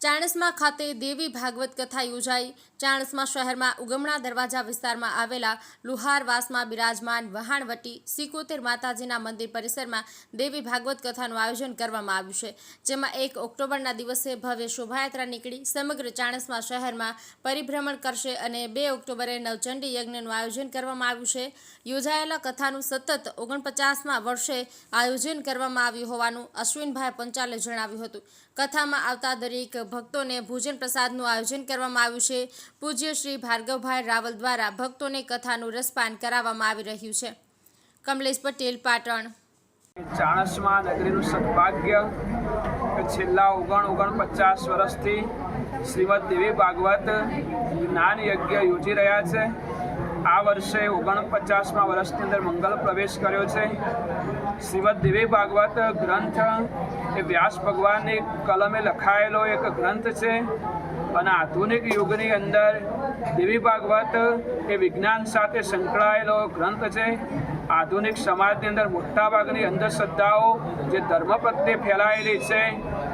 ચાણસ્મા ખાતે દેવી ભાગવત કથા યોજાઈ. ચાણસમાં શહેરમાં ઉગમણા દરવાજા વિસ્તારમાં આવેલા લુહારવાસમાં બિરાજમાન વહાણવટી સિકોતેર માતાજીના મંદિર પરિસરમાં દેવી ભાગવત કથાનું આયોજન કરવામાં આવ્યું છે, જેમાં એક ઓક્ટોબરના દિવસે ભવ્ય શોભાયાત્રા નીકળી સમગ્ર ચાણસમા શહેરમાં પરિભ્રમણ કરશે અને બે ઓક્ટોબરે નવચંડી યજ્ઞનું આયોજન કરવામાં આવ્યું છે. યોજાયેલા કથાનું સતત ઓગણપચાસમાં વર્ષે આયોજન કરવામાં આવ્યું હોવાનું અશ્વિનભાઈ પંચાલે જણાવ્યું હતું. કથામાં આવતા દરેક ભક્તોને ભોજન પ્રસાદનું આયોજન કરવામાં આવ્યું છે. પૂજ્ય શ્રી ભાર્ગવભાઈ રાવલ દ્વારા ભક્તોને કથાનું રસપાન કરાવવામાં આવી રહ્યું છે. કમલેશ પટેલ, પાટણ. ચાણસમાં નગરીનું સદભાગ્ય છેલ્લા ઓગણ ઓગણ પચાસ વર્ષથી શ્રીમદ દેવી ભાગવત જ્ઞાન યજ્ઞ યોજી રહ્યા છે. આ વર્ષે ઓગણપચાસમાં વર્ષની અંદર મંગલ પ્રવેશ કર્યો છે. શ્રીમદ દેવી ભાગવત ગ્રંથ એ વ્યાસ ભગવાનની કલમે લખાયેલો એક ગ્રંથ છે અને આધુનિક યુગની અંદર દેવી ભાગવત એ વિજ્ઞાન સાથે સંકળાયેલો ગ્રંથ છે. આધુનિક સમાજની અંદર મોટાભાગની અંધશ્રદ્ધાઓ જે ધર્મ પ્રત્યે ફેલાયેલી છે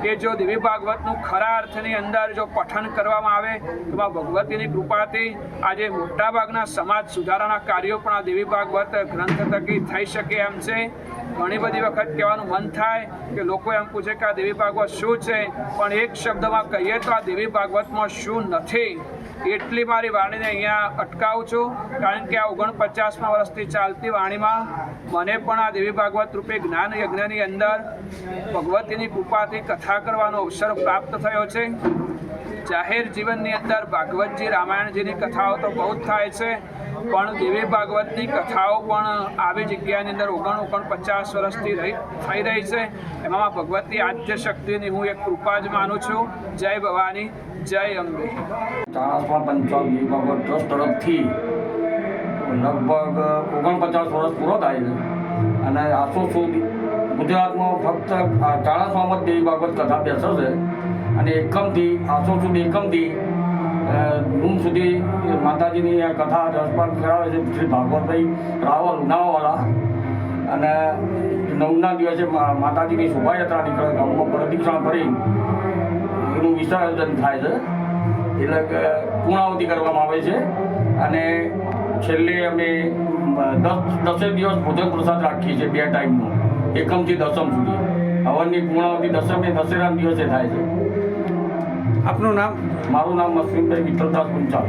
કે જો દેવી ભાગવતનું ખરા અર્થની અંદર જો પઠન કરવામાં આવે, તો ભગવતીની કૃપાથી આજે મોટાભાગના સમાજ સુધારાના કાર્યો પણ આ દેવી ભાગવત ગ્રંથ થકી થઈ શકે એમ છે. ઘણી બધી વખત કહેવાનું મન થાય કે લોકો એમ પૂછે કે આ દેવી ભાગવત શું છે? પણ એક શબ્દમાં કહીએ તો આ દેવી ભાગવતમાં શું નથી? એટલી મારી વાણીને અહીંયા અટકાવું છું, કારણ કે આ ઓગણપચાસમાં વર્ષથી ચાલતી વાણીમાં મને પણ આ દેવી ભાગવત રૂપે જ્ઞાન યજ્ઞની અંદર ભગવતીની કૃપાથી કથા કરવાનો અવસર પ્રાપ્ત થયો છે. જાહેર જીવનની અંદર ભાગવતજી રામાયણજીની કથાઓ તો બહુ જ થાય છે. પણ દેવી ભાગવતની કથાઓ પણ આવી જગ્યાની અંદર ઓગણ ઓગણ પચાસ વર્ષથી રહી થઈ રહી છે. એમાં ભગવતી આદ્ય શક્તિની હું એક કૃપા જ માનું છું. જય ભવાની, જય અંબે. ચાણસ્મા પંચાયત વિભાગ ટ્રસ્ટ તરફથી લગભગ ઓગણપચાસ વર્ષ પૂરો થાય છે. અને આસો સુધી ગુજરાતમાં ફક્ત ચાળાસમાં જ દેવી ભાગવત કથા બેસે છે. અને એકમથી આસો સુધી એકમથી ધૂમ સુધી માતાજીની આ કથા રસપાન કરાવે છે, શ્રી ભાગવતભાઈ રાવલ ઉનાવાળા અને નવના દિવસે માતાજીની શોભાયાત્રા નીકળે, ગામમાં પ્રદક્ષિણા કરી એનું વિસર્જન થાય છે. એટલે પૂર્ણાવતી કરવામાં આવે છે. અને છેલ્લે અમે દસ દસેક દિવસ ભોજન પ્રસાદ રાખીએ છીએ બે ટાઈમનો, એકમથી દસમ સુધી. હવનની પૂર્ણાવતી દસમે દશેરાના દિવસે થાય છે. આપનું નામ? મારું નામ અશ્વિનભાઈ વિઠ્ઠલદાસ પંચાલ